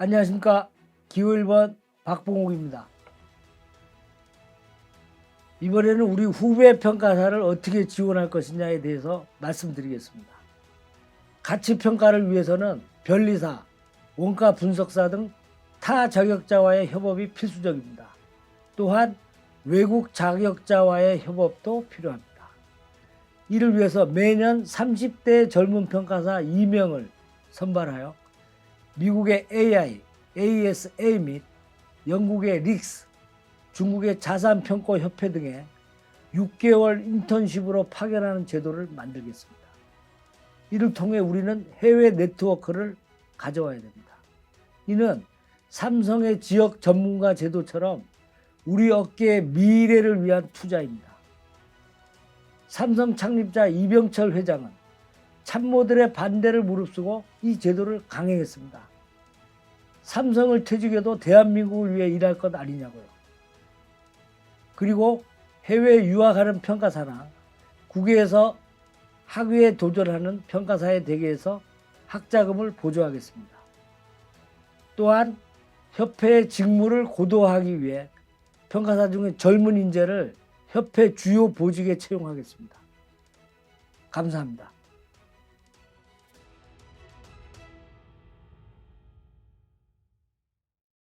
안녕하십니까. 기호 1번 박봉욱입니다. 이번에는 우리 후배 평가사를 어떻게 지원할 것이냐에 대해서 말씀드리겠습니다. 가치 평가를 위해서는 변리사, 원가 분석사 등 타 자격자와의 협업이 필수적입니다. 또한 외국 자격자와의 협업도 필요합니다. 이를 위해서 매년 30대 젊은 평가사 2명을 선발하여 미국의 AI, ASA 및 영국의 릭스, 중국의 자산평가협회 등에 6개월 인턴십으로 파견하는 제도를 만들겠습니다. 이를 통해 우리는 해외 네트워크를 가져와야 됩니다. 이는 삼성의 지역 전문가 제도처럼 우리 업계의 미래를 위한 투자입니다. 삼성 창립자 이병철 회장은 참모들의 반대를 무릅쓰고 이 제도를 강행했습니다. 삼성을 퇴직해도 대한민국을 위해 일할 것 아니냐고요. 그리고 해외 유학하는 평가사나 국외에서 학위에 도전하는 평가사의 대계에서 학자금을 보조하겠습니다. 또한 협회의 직무를 고도화하기 위해 평가사 중에 젊은 인재를 협회 주요 보직에 채용하겠습니다. 감사합니다.